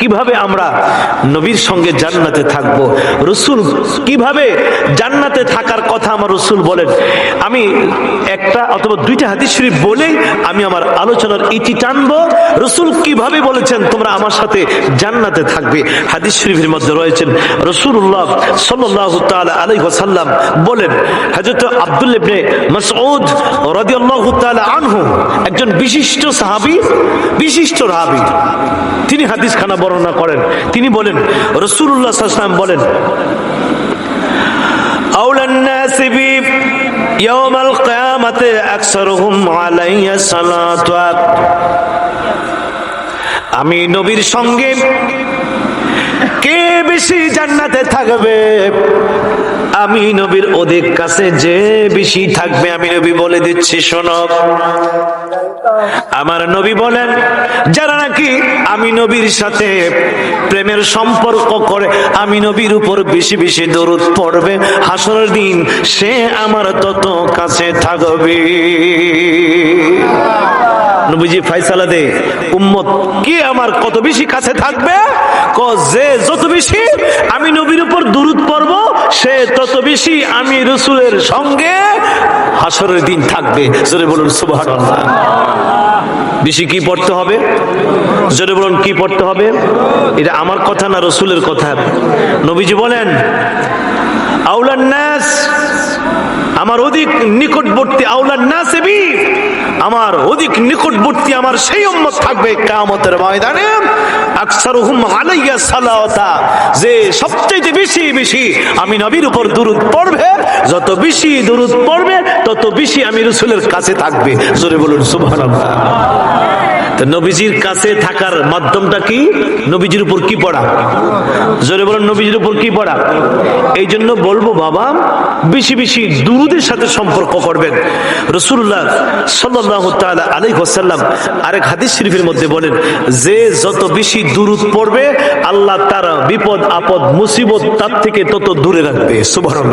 কীভাবে আমরা নবীর সঙ্গে জান্নাতে থাকব? রসুল কীভাবে জান্নাতে থাকার কথা আমার রসুল বলেন? আমি একটা অথবা দুইটা হাদিস শরীফ বলেই আমি আমার আলোচনার ইতি টানবো। রসুল কীভাবে বলেছেন, তোমরা আমার সাথে জান্নাতে থাকবে? হাদিস শরীফের মধ্যে রয়েছেন রসুল্লাহ সাল্লাহ তাআলা আলাইহি ওয়াসাল্লাম বলেন, হযরত আব্দুল ইবনে মাসউদ রাদিয়াল্লাহু তাআলা আনহু, একজন বিশিষ্ট সাহাবী, বিশিষ্ট রাবী তিনি হাদিস খানা বর্ণনা করেন। তিনি বলেন রসুল্লাহ বলেন ইয়ামাল আমি নবীর সঙ্গে কে বেশি জান্নাতে থাকবে? আমি নবীর অধিক কাছে যে বেশি থাকবে, আমি নবী বলে দিচ্ছি, শোনো। আমার নবী বলেন, যারা নাকি আমি নবীর সাথে প্রেমের সম্পর্ক করে, আমি নবীর উপর বেশি বেশি দরুদ পড়বে হাসর দিন সে আমার তত কাছে থাকবে। নবীজি ফাইসালা দে উম্মত, কে আমার কত বেশি কাছে থাকবে? ক, যে যত বেশি আমি নবীর উপর দুরুদ পড়ব, সে তত বেশি আমি রসুলের সঙ্গে হাসরের দিন থাকবে। জোরে বলুন, সুবহানাল্লাহ। বেশি কি পড়তে হবে? জোরে বলুন, কি পড়তে হবে? এটা আমার কথা না রসুলের কথা? নবীজি বলেন, আউলান নাস, আমার অধিক নিকটবর্তী আউলান নাসেবি আমার অধিক নিকটবর্তী আমার সেই উম্মত থাকবে কামতের ময়দানে। যে সবচেয়ে বেশি বেশি আমি নবীর উপর দূরত পড়বে, যত বেশি দূরত পড়বে, তত বেশি আমি রসুলের কাছে থাকবে। জোরে বলুন, সুবহানাল্লাহ। নবীজির কাছে থাকার মাধ্যমটা কি? নবীজির উপর কি পড়া? জোরে বলেন, নবীজির উপর কি পড়া? এই জন্য বলব বাবা, বেশি বেশি দুরুদের সাথে সম্পর্ক করবেন। রসুল্লাহ সাল্লাহ তাআলা আলাইহি ওয়াসাল্লাম আরেক হাদিস শরীফের মধ্যে বলেন, যে যত বেশি দুরুদ পড়বে, আল্লাহ তার বিপদ, আপদ, মুসিবত তার থেকে তত দূরে রাখবে। বলুন।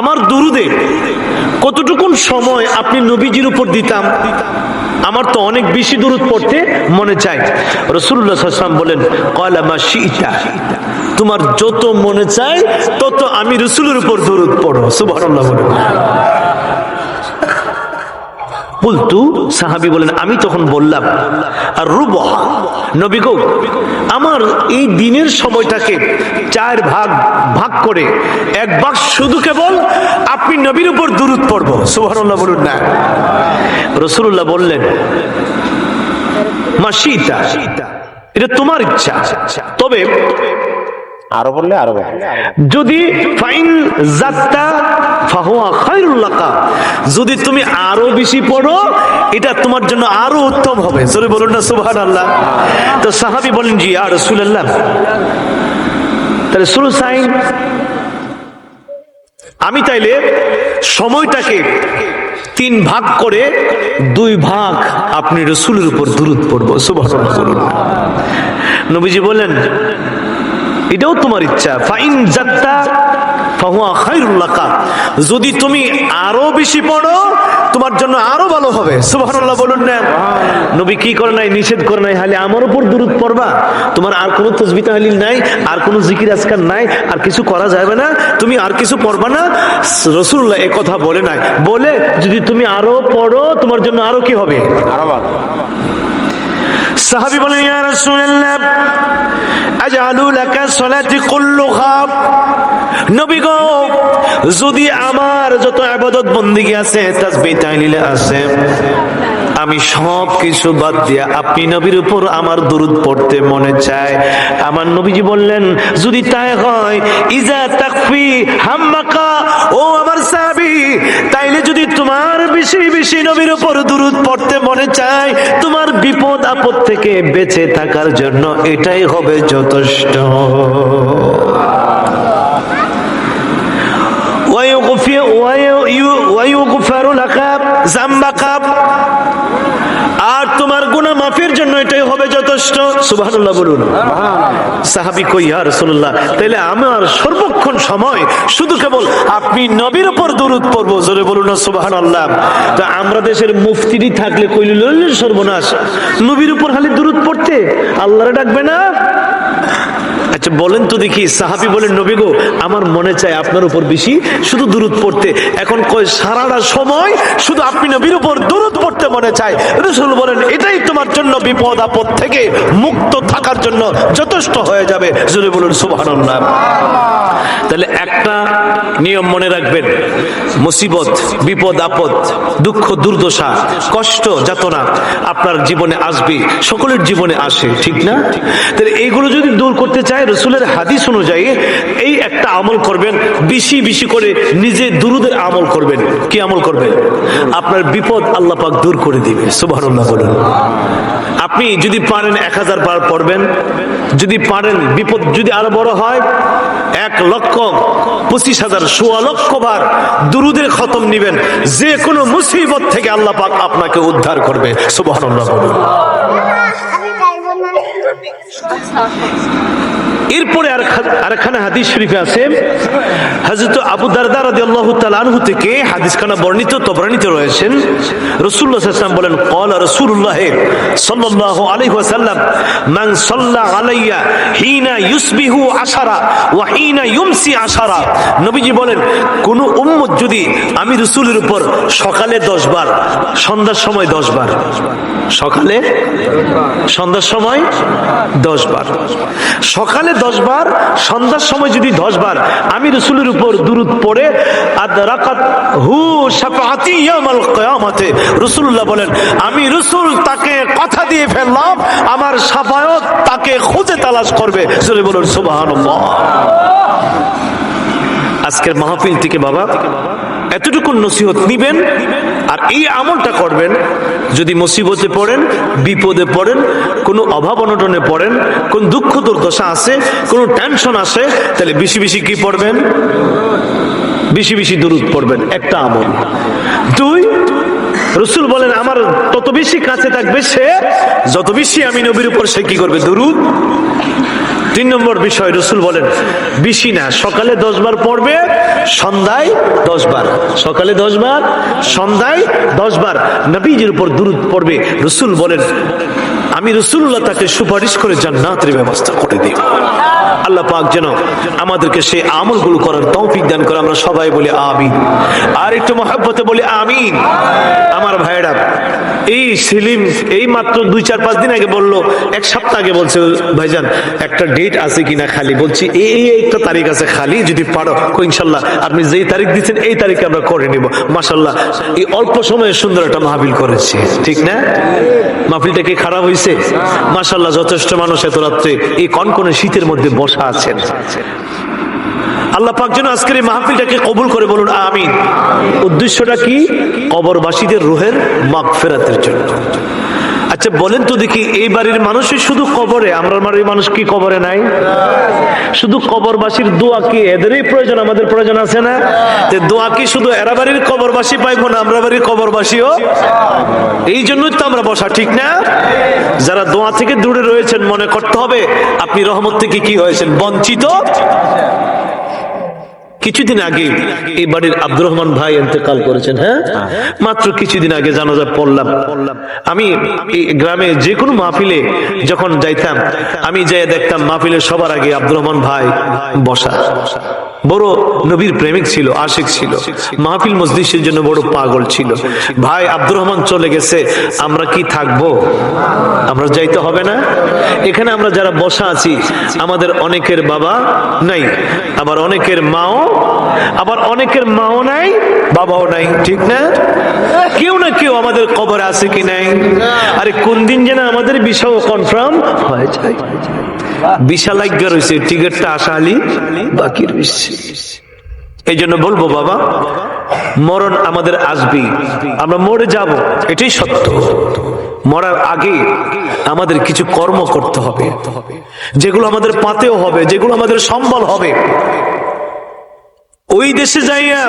আমার দুরুদে কতটুকুন সময় আপনি নবীজির উপর দিতাম? আমার তো অনেক বেশি দূরত পড়তে মনে চায়। রসুল্লাহ বলেন কলামা তোমার যত মনে চায়, তত আমি রসুলের উপর দূরত পড়ো সুবাহ বলতু, সাহাবি বলেন, আমি তখন বললাম, আর রুব নবী আমার এই দিনের সময়টাকে চার ভাগ ভাগ করে, এক ভাগ শুধু কেবল আপনি নবীর উপর দূরত পড়ব, সুবহানাল্লাহ বলুন না। রসুল্লাহ বললেন, মাসিতা, এটা তোমার ইচ্ছা। তবে আরও বললে আরও যদি ফাইন যাত্তা ফাহুয়া খায়রুল লাকা, যদি তুমি আরও বেশি পড়ো, এটা তোমার জন্য আরও উত্তম হবে। জোরে বলুন না, সুবহানাল্লাহ। তো সাহাবী বলেন, জি আর রাসূলুল্লাহ। তাহলে শুরু সাইন, আমি তাইলে সময়টাকে তিন ভাগ করে দুই ভাগ আপনি রসুলের উপর দূরত পড়ব। বলুন নবীজি বলেন এটাও তোমার ইচ্ছা। ফাইন যাত্তা ফাহুয়া খায়রুল লাকা। যদি তুমি আরও বেশি পড়ো তোমার জন্য আরও ভালো হবে। সুবহানাল্লাহ বলুন না। নবী কি করে নাই নিষেধ করে নাই হালে আমার উপর দূরত পড়বা। তোমার আর কোনো তসবি তাহলিল নাই আর কোনো জিকির আজকার নাই আর কিছু করা যাবে না তুমি আর কিছু পড়বা না। রসুল্লাহ এ কথা বলে নাই। বলে যদি তুমি আরও পড়ো তোমার জন্য আরও কি হবে? আরও ভালো। সাহাবী বলেন ইয়া রাসূলুল্লাহ যদি আমার যত ইবাদত বন্দেগী আছে আছে, আমি সব কিছু বাদ দিয়া আপনি নবীর উপর আমার দুরুদ পড়তে মনে চায়। আমার নবীজি বললেন, যদি তাই হয়, ইজা তাকফি হাম্মাকা, ও আমার সাহাবী, তাইলে যদি তোমার বেশি বেশি নবীর উপর দুরুদ পড়তে মনে চায়, তোমার বিপদ আপদ থেকে বেঁচে থাকার জন্য এটাই হবে যথেষ্ট। ওয়াইউ ওয়াইউ ওয়াইউ গুফারুল আকাব জাম্বাকাব হবে যথেষ্ট? সুবহানাল্লাহ বলুন। সাহাবি কই, ইয়া রাসূলুল্লাহ? তাইলে আমার সর্বক্ষণ সময় শুধু কেবল আপনি নবীর উপর দরুদ পড়ব, জোরে বলুন সুবাহ সুবহানাল্লাহ। তো আমরা দেশের মুফতিরি থাকলে কইল সর্বনাশ। নবীর উপর খালি দরুদ পড়তে আল্লাহরে ডাকবে না? আচ্ছা বলেন তো দেখি, সাহাবি বলেন, নবী গো, আমার মনে চায় আপনার উপর বেশি শুধু দূরত পড়তে। এখন কয়, সারাটা সময় শুধু আপনি নবীর উপর দূরত পড়তে মনে চায়। রসুল বলেন, এটাই তোমার জন্য বিপদ, আপদ থেকে মুক্ত থাকার জন্য যথেষ্ট হয়ে যাবে। জুড়ে বলুন, সুবহানাল্লাহ। তাহলে একটা নিয়ম মনে রাখবেন। মুসিবত, বিপদ, আপদ, দুঃখ, দুর্দশা, কষ্ট, যাতনা আপনার জীবনে আসবে, সকলের জীবনে আসে, ঠিক না? তাহলে এইগুলো যদি দূর করতে চায়, রসুলের হাদিস অনুযায়ী এই একটা আমল করবেন, বেশি বেশি করে নিজে দুরুদের আমল করবেন। কি আমল করবেন? আপনার বিপদ আল্লাহ পাক দূর করে দিবে সুবহানাল্লাহ বলুন। আপনি যদি পারেন এক হাজার বার পড়বেন যদি পারেন বিপদ যদি আরও বড় হয় এক লক্ষ পঁচিশ হাজার সোয়া লক্ষ বার দুরুদের খতম নিবেন। যে কোনো মুসিবত থেকে আল্লাহ পাক আপনাকে উদ্ধার করবে। চাইব না এরপরে আরেকখানা হাদিস শরীফে আছে। হাজরত আবু দারদা রাদি আল্লাহ তালানহু থেকে হাদিসখানা বর্ণিত, তবরানিত রয়েছেন। রসুল্লাহ সাল্লাম বলেন কল রসুল্লাহ সাল্লাহ আলাইহি ওয়াসাল্লাম, মান সাল্লা আলাইয়া হিনা ইউসবিহু আশারা ওয়া হিনা ইউমসি আশারা। নবীজি বলেন, কোন উম্মত যদি আমি রসুলের উপর সকালে দশ বার, সন্ধ্যার সময় দশ বার, সকালে, সন্ধ্যার সময় দশ বার, সকালে দশ বার সন্ধ্যার সময় যদি দশ বার আমি রসুলের উপর দুরুদ পড়ে আর রাকাত হু শাফাআতি ইয়ামাল বলেন, আমি রসুল তাকে কথা দিয়ে ফেললাম, আমার সাফায়ত তাকে খুঁজে তালাশ করবে চলে বলুন, সুবহানাল্লাহ। আজকের মাহফিল থেকে বাবা এতটুকু নসিহত নিবেন আর এই আমলটা করবেন যদি মুসিবতে পড়েন, বিপদে পড়েন, কোনো অভাব অনটনে পড়েন, কোন দুঃখ দুর্দশা আছে, কোনো টেনশন আসে তাহলে বেশি বেশি কি পড়বেন? বেশি বেশি দুরুদ পড়বেন, একটা আমল। দুই, রসুল বলেন, আমার তত বেশি কাছে থাকবে সে, যত বেশি আমি নবীর উপর সে কি করবে? দুরুদ? তিন নম্বর বিষয়, রসুল বলেন, বেশি না, সকালে দশ বার পড়বে, সন্ধ্যায় দশ বার সকালে দশ বার সন্ধ্যায় দশ বার নবীজির উপর দূরত পড়বে, রসুল বলেন, আমি রসুল্লাহ তাকে সুপারিশ করে জান্নাতের ব্যবস্থা করে দিই আল্লাহ পাক যেন আমাদেরকে সেই আমলগুলো করার তৌফিক দান করে আমরা সবাই বলি আমিন। আর একটু মহাব্বতে বলি আমিন। আমার ভাইয়েরা, এই সেলিম এই মাত্র দুই, চার, পাঁচ দিন আগে বলল, এক সপ্তাহ আগে বলছে, ভাইজান, একটা ডেট আছে কিনা খালি? বলছি, এই একটা তারিখ আছে খালি, যদি পারো ইনশাল্লাহ, আপনি যেই তারিখ দিচ্ছেন, এই তারিখে আমরা করে নিব। মাসাল্লাহ এই অল্প সময়ে সুন্দর একটা মাহফিল করেছে। ঠিক না? মাহফিলটা কি খারাপ হয়েছে মাসাল্লাহ যথেষ্ট মানুষ এত রাত্রে এই কনকনে শীতের মধ্যে বসা আছেন। আল্লাহ পাক যেন আজকের এই মাহফিলটাকে কবুল করে বলুন, আমিন। উদ্দেশ্যটা কি? কবরবাসীদের রুহের মাগ ফেরাতের জন্য। আচ্ছা বলেন তো দেখি, এই বাড়ির মানুষই শুধু কবরে, আমরা বাড়ির মানুষ কি কবরে নাই? শুধু কবরবাসীর দোয়া কি এদেরই প্রয়োজন, আমাদের প্রয়োজন আছে না? যে দোয়া কি শুধু এরা বাড়ির কবরবাসী পাইবো না, আমরা বাড়ির কবরবাসীও? এই জন্যই তো আমরা বসা, ঠিক না? যারা দোয়া থেকে দূরে রয়েছেন মনে করতে হবে আপনি রহমত থেকে কি হয়েছেন? বঞ্চিত? কিছুদিন আগে এই বাড়ির আব্দুর রহমান ভাই ইন্তেকাল করেছেন হ্যাঁ? মাত্র কিছুদিন আগে জানাজা পড়লাম। আমি গ্রামে যে কোনো মাহফিলে যখন যাইতাম, আমি যাই দেখতাম মাহফিলের সবার আগে আব্দুর রহমান ভাই বসা। বড় নবীর প্রেমিক ছিল, আশিক ছিল। মাহফিল মসজিদের জন্য বড় পাগল ছিল। ভাই, আব্দুর রহমান চলে গেছে, আমরা কি থাকব? আমরা যাইতে হবে না? এখানে আমরা যারা বসা আছি, আমাদের অনেকের বাবা নাই, আবার অনেকের মাও আবার অনেকের মাও নাই, বাবাও নাই, ঠিক না? কেউ না কেউ আমাদের কবর আছে কি নাই? আরে কোন দিন যেন আমাদের বিষয় কনফার্ম হয়ে যায়। বিশাল আজ্ঞা রয়েছে, টিকিটটা আলি, বাকি রয়েছে। এই জন্য বলব, বাবা, মরণ আমাদের আসবি আমরা মরে যাব, এটাই সত্য। মরার আগে আমাদের কিছু কর্ম করতে হবে, যেগুলো আমাদের পাতেও হবে, যেগুলো আমাদের সম্বল হবে। ওই দেশে যাইয়া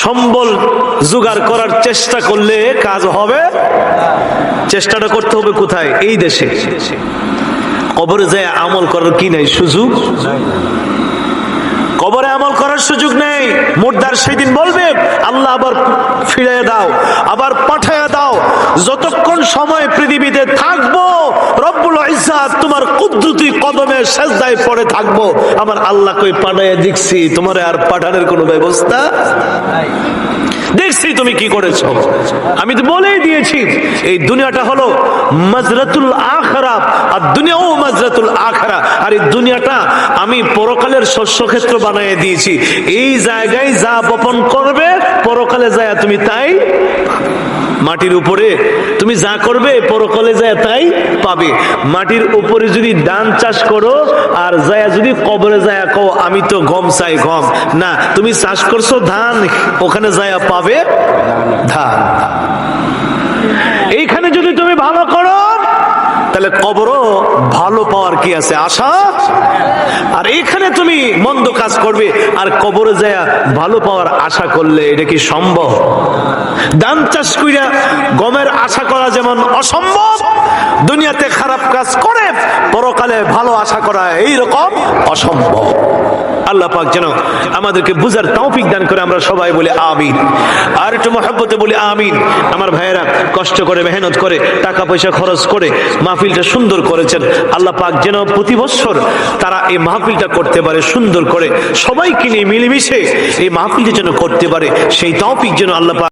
সম্বল জোগাড় করার চেষ্টা করলে কাজ হবে? চেষ্টাটা করতে হবে কোথায়? এই দেশে। কবরে যায় আমল করার কি নাই সুযোগ? কবরে আমল করার সুযোগ নেই। মুর্দার সেদিন বলবে, আল্লাহ আবার ফিরিয়ে দাও, আবার পাঠায়া দাও। যতক্ষণ সময় পৃথিবীতে থাকব রব্বুল ইজ্জাত তোমার কুদরতি কদমে সেজদায় পড়ে থাকব। আমার আল্লাহ কই পাঠাইয়া দেখছি, তোমার আর পাঠানোর কোনো ব্যবস্থা দেখছি তুমি কি করেছ। আমি তো বলেই দিয়েছি, এই দুনিয়াটা হলো মাজরাতুল আখরা, আর দুনিয়াও মাজরাতুল আখরা। আর এই দুনিয়াটা আমি পরকালের শস্য ক্ষেত্র বানিয়ে দিয়েছি। এই জায়গায় যা বপন করবে, পরকালে যায় তুমি তাই মাটির উপরে তুমি যা করবে, পরকলে যায় তাই পাবে। মাটির উপরে যদি ধান চাষ করো, আর যায় যদি কবরে যায় কো আমি তো গম চাই গম। না, তুমি চাষ করছ ধান, ওখানে যায় পাবে ধান এইখানে যদি তুমি ভালো করো তাহলে কবরও ভালো পাওয়ার কি আছে? আশা? আর এখানে তুমি মন্দ কাজ করবে, আর কবরে যায় ভালো পাওয়ার আশা করলে এটা কি সম্ভব? ধান চাষ কইরা গমের আশা করা যেমন অসম্ভব, দুনিয়াতে খারাপ কাজ করে, পরকালে ভালো আশা করা এইরকম অসম্ভব। আল্লাহ পাক যেন আমাদেরকে বুঝার তৌফিক দান করে আমরা সবাই বলি আমিন। আর একটু মহাব্বতে বলি আমিন। আমার ভাইয়েরা কষ্ট করে, মেহনত করে টাকা পয়সা খরচ করে, মাহফিলটা সুন্দর করেছেন। আল্লাহ পাক যেন প্রতি বছর তারা এই মাহফিলটা করতে পারে সুন্দর করে। সবাইকে নিয়ে মিলেমিশে এই মাহফিলটা যেন করতে পারে, সেই তৌফিক যেন আল্লাহ পাক